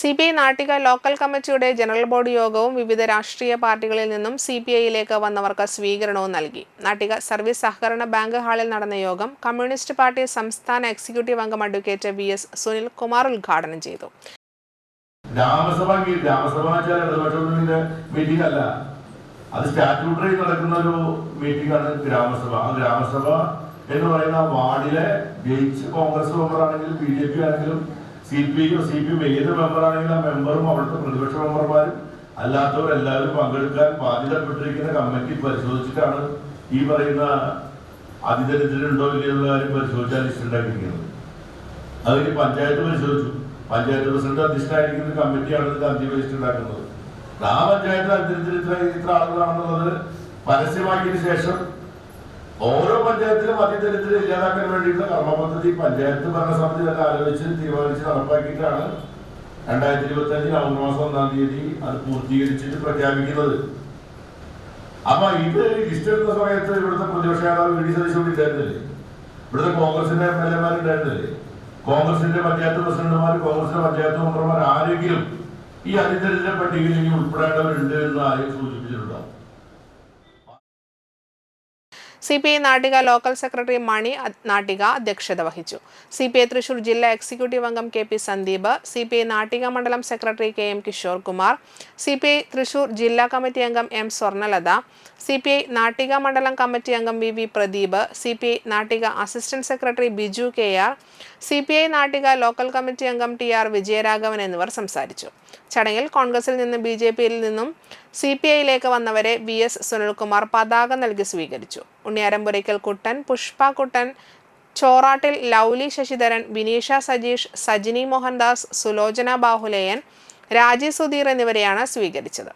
C P I Nattika local കമ്മിറ്റിയുടെ general body യോഗവും വിവിധ രാഷ്ട്രീയ പാർട്ടികളിൽ നിന്നും സി പി ഐയിലേക്ക് വന്നവർക്ക് സ്വീകരണവും നൽകി. നാട്ടിക സർവീസ് സഹകരണ ബാങ്ക് ഹാളിൽ നടന്ന യോഗം കമ്മ്യൂണിസ്റ്റ് പാർട്ടി സംസ്ഥാന എക്സിക്യൂട്ടീവ് അംഗം advocate V S Sunil Kumar ഉദ്ഘാടനം ചെയ്തു. അത് സ്റ്റാറ്റ്യൂട്ടറി നടക്കുന്ന ഒരു മീറ്റിംഗ് ആണ് ഗ്രാമസഭ. ആ ഗ്രാമസഭ എന്ന് പറയുന്ന വാർഡിലെ ജയിച്ച് കോൺഗ്രസ് മെമ്പർ ആണെങ്കിലും ബി ജെ പി ആണെങ്കിലും C P I C P ഏത് മെമ്പർ ആണെങ്കിലും ആ മെമ്പറും അവിടുത്തെ പ്രതിപക്ഷ മെമ്പർമാരും അല്ലാത്തവരെല്ലാവരും പങ്കെടുക്കാൻ ബാധ്യതപ്പെട്ടിരിക്കുന്ന കമ്മിറ്റി പരിശോധിച്ചിട്ടാണ് ഈ പറയുന്ന അതിദരിദ്രരുണ്ടോ ഇല്ലയുള്ള കാര്യം പരിശോധിച്ചാൽ ലിസ്റ്റ് ഉണ്ടാക്കിയിരിക്കുന്നത്. അതിന് പഞ്ചായത്ത് പരിശോധിച്ചു. പഞ്ചായത്ത് പ്രസിഡന്റ് അധ്യക്ഷനായിരിക്കുന്ന കമ്മിറ്റിയാണ് ഇത് അന്തിമ ലിസ്റ്റ് ഉണ്ടാക്കുന്നത്. ആ പഞ്ചായത്ത് അതിദരിദ്ര ഇത്ര ആളുകളാണെന്നുള്ളത് പരസ്യമാക്കിയതിനു ശേഷം ഓരോ പഞ്ചായത്തിലും അതിദരിദ്രം ഇല്ലാതാക്കാൻ വേണ്ടിയിട്ടുള്ള കർമ്മ പദ്ധതി പഞ്ചായത്ത് ഭരണസമിതി തന്നെ ആലോചിച്ച് തീരുമാനിച്ച് നടപ്പാക്കിയിട്ടാണ് രണ്ടായിരത്തി ഇരുപത്തി അഞ്ച് നവംബർ മാസം ഒന്നാം തീയതി അത് പൂർത്തീകരിച്ചിട്ട് പ്രഖ്യാപിക്കുന്നത്. അപ്പൊ ഇത് ലിസ്റ്റ് എടുത്ത സമയത്ത് ഇവിടുത്തെ പ്രതിപക്ഷ നേതാവ് വി ഡി സതീശോട് ഉണ്ടായിരുന്നില്ലേ? ഇവിടുത്തെ കോൺഗ്രസിന്റെ എം എൽ എമാർ ഉണ്ടായിരുന്നില്ലേ? കോൺഗ്രസിന്റെ പഞ്ചായത്ത് പ്രസിഡന്റുമാർ കോൺഗ്രസിന്റെ പഞ്ചായത്ത് മെമ്പർമാർ ആരെങ്കിലും ഈ അതിദരിദ്ര പട്ടികയിൽ ഇനി ഉൾപ്പെടേണ്ടവരുണ്ട് എന്ന് ആരെയും സൂചിപ്പിച്ചിട്ടുണ്ടോ? C P I Nattika local secretary Mani Nattika അധ്യക്ഷത വഹിച്ചു. സി പി ഐ തൃശൂർ ജില്ലാ എക്സിക്യൂട്ടീവ് അംഗം K P Sandeep C P I Nattika മണ്ഡലം secretary K M Kishore Kumar C P I Thrissur ജില്ലാ കമ്മിറ്റി അംഗം M Swarnalatha C P I Nattika മണ്ഡലം committee അംഗം V V Pradeep C P I Nattika assistant secretary Biju K R C P I Nattika local committee അംഗം T R Vijayaraghavan എന്നിവർ സംസാരിച്ചു. ചടങ്ങിൽ കോൺഗ്രസിൽ നിന്നും ബി ജെ പിയിൽ നിന്നും സി പി ഐയിലേക്ക് വന്നവരെ വി എസ് സുനിൽകുമാർ പതാക നൽകി സ്വീകരിച്ചു. ഉണ്ണിയാരമ്പുരയ്ക്കൽ കുട്ടൻ പുഷ്പ കുട്ടൻ ചോറാട്ടിൽ ലൗലി ശശിധരൻ വിനീഷ സജീഷ് സജിനി മോഹൻദാസ് സുലോചന ബാഹുലേയൻ രാജി സുധീർ എന്നിവരെയാണ് സ്വീകരിച്ചത്.